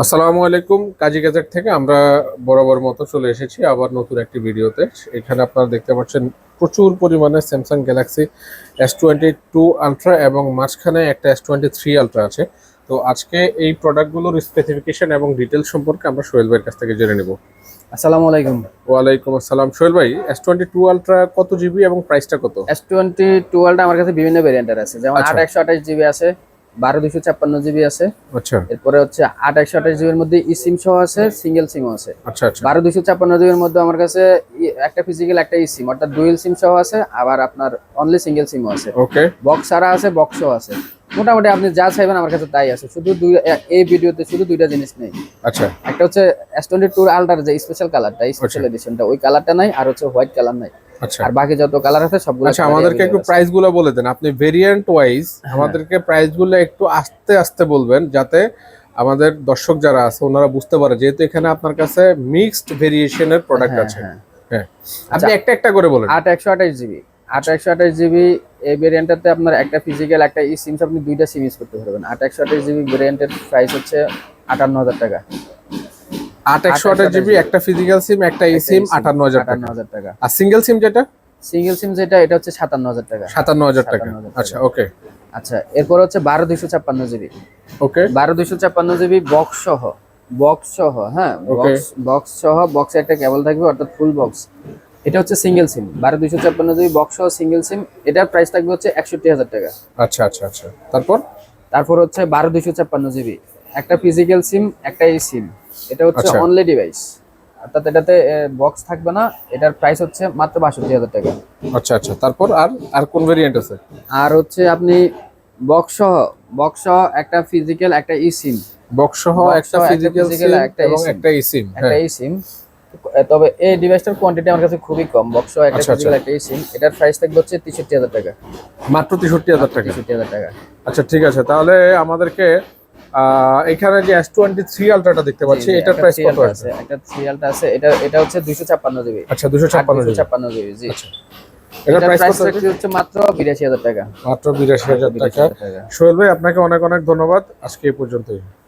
আসসালামু আলাইকুম কাজী গ্যাজেট থেকে আমরা বরাবর মতো চলে এসেছি আবার নতুন একটি ভিডিওতে। এখানে আপনারা দেখতে পাচ্ছেন প্রচুর পরিমাণে Samsung Galaxy S twenty two ultra এবং মাঝখানে একটা এস টোয়েন্টি থ্রি আলট্রা আছে। তো আজকে এই প্রোডাক্টগুলোর স্পেসিফিকেশন এবং ডিটেলস সম্পর্কে আমরা সোহেল ভাইয়ের কাছ থেকে জেনে নেব। আসসালামু আলাইকুম। ওয়ালাইকুম আসসালাম। সোহেল ভাই এস টোয়েন্টি টু আলট্রা কত জিবি এবং প্রাইসটা কত? এস টোয়েন্টি টুয়েলভটা আমার কাছে বিভিন্ন ভেরিয়েন্টের আছে। যেমন আচ্ছা। আট একশো আঠাশ জিবি আছে বারো দুশো ছাপ্পান্ন জিবি আছে। আচ্ছা। এরপরে হচ্ছে আট একশো আঠাশ জিবির মধ্যে ই সিম সহ আছে সিঙ্গেল সিমও আছে। আচ্ছা আচ্ছা। বারো দুশো ছাপ্পান্ন জিবির মধ্যে আমার কাছে একটা ফিজিক্যাল একটা ই সিম অর্থাৎ ডুয়েল সিম সহ আছে আবার আপনার অনলি সিঙ্গেল সিমও আছে। ওকে। বক্স ছাড়া আছে বক্সও আছে। মোটামুটি আপনি যা চাইবেন আমার কাছে তাই আছে শুধু দুই এই ভিডিওতে শুধু দুইটা জিনিস নেই। আচ্ছা। একটা হচ্ছে এস টোয়েন্টি টুর আল্টার যে স্পেশাল কালারটা স্পেশাল এডিশনটা ওই কালারটা নাই আর হচ্ছে হোয়াইট কালার নাই। আর বাকি যত কালার আছে সবগুলো আচ্ছা আমাদেরকে একটু প্রাইসগুলো বলে দেন। আপনি ভেরিয়েন্ট ওয়াইজ আমাদেরকে প্রাইসগুলো একটু আস্তে আস্তে বলবেন যাতে আমাদের দর্শক যারা আছে ওনারা বুঝতে পারে। যেহেতু এখানে আপনার কাছে মিক্সড ভেরিয়েশনের প্রোডাক্ট হ্যাঁ, আছে। হ্যাঁ। হ্যাঁ। আপনি একটা একটা করে বলেন। আট একশো আঠাশ জিবি আট একশো আঠাশ জিবি এই ভেরিয়েন্টটাতে আপনার একটা ফিজিক্যাল একটা ই সিম আপনি দুইটা সিম ইউজ করতে পারবেন। আট একশো আঠাশ জিবি ভেরিয়েন্টের প্রাইস হচ্ছে আটান্ন হাজার টাকা। আট একশো আঠাশ জিবি একটা ফিজিক্যাল সিম একটা ই সিম আটান্ন হাজার আটান্ন হাজার টাকা। আর সিঙ্গেল সিম যেটা? সিঙ্গেল সিম যেটা এটা হচ্ছে সাতান্ন হাজার টাকা। সাতান্ন হাজার টাকা। আচ্ছা ওকে আচ্ছা এরপর হচ্ছে বারো দুইশো ছাপ্পান্ন জিবি ওকে বারো দুইশো ছাপ্পান্ন জিবি বক্স সহ বক্স সহ হ্যাঁ বক্স বক্স সহ বক্সে একটা কেবল থাকবে অর্থাৎ ফুল বক্স এটা হচ্ছে সিঙ্গেল সিম বারো দুইশো ছাপ্পান্ন জিবি বক্স সহ সিঙ্গেল সিম এটার প্রাইস থাকবে হচ্ছে একষট্টি হাজার টাকা। আচ্ছা আচ্ছা আচ্ছা। তারপর? তারপর হচ্ছে বারো দুইশো ছাপ্পান্ন জিবি একটা ফিজিক্যাল সিম একটা এই সিম এটা হচ্ছে আচ্ছা। অনলি ডিভাইস অর্থাৎ এটাতে বক্স থাকবে না। এটার প্রাইস হচ্ছে মাত্র বাষট্টি হাজার টাকা। আচ্ছা আচ্ছা। তারপর আর আর কোন ভেরিয়েন্ট আছে? আর হচ্ছে আপনি বক্স সহ বক্স সহ একটা ফিজিক্যাল একটা ই সিম বক্স সহ একটা ফিজিক্যাল একটা এবং। একটা ই সিম একটা ই সিম তবে এই ডিভাইসটার কোয়ান্টিটি আমার কাছে খুবই কম। বক্স সহ একটা আচ্ছা, আচ্ছা। ফিজিক্যাল একটা সিম এটার প্রাইস থাকবে হচ্ছে তেষট্টি হাজার টাকা। মাত্র তেষট্টি হাজার টাকা। তেষট্টি হাজার টাকা। আচ্ছা ঠিক আছে। তাহলে আমাদেরকে এখানে যে এস টোয়েন্টি থ্রি আলট্রাটা দেখতে পাচ্ছি এটার প্রাইস কত আছে? এটা 3 আলট্রা আছে এটা এটা হচ্ছে দুইশো ছাপ্পান্ন জিবি আচ্ছা দুশো ছাপ্পান্ন দুশো ছাপ্পান্ন জিবি জি। এটার এটার প্রাইস? হচ্ছে মাত্র বিরাশি হাজার টাকা। মাত্র বিরাশি হাজার বিরাশি টাকা। হাজার টাকা। সোহেল ভাই আপনাকে অনেক অনেক ধন্যবাদ। আজকে এই পর্যন্তই।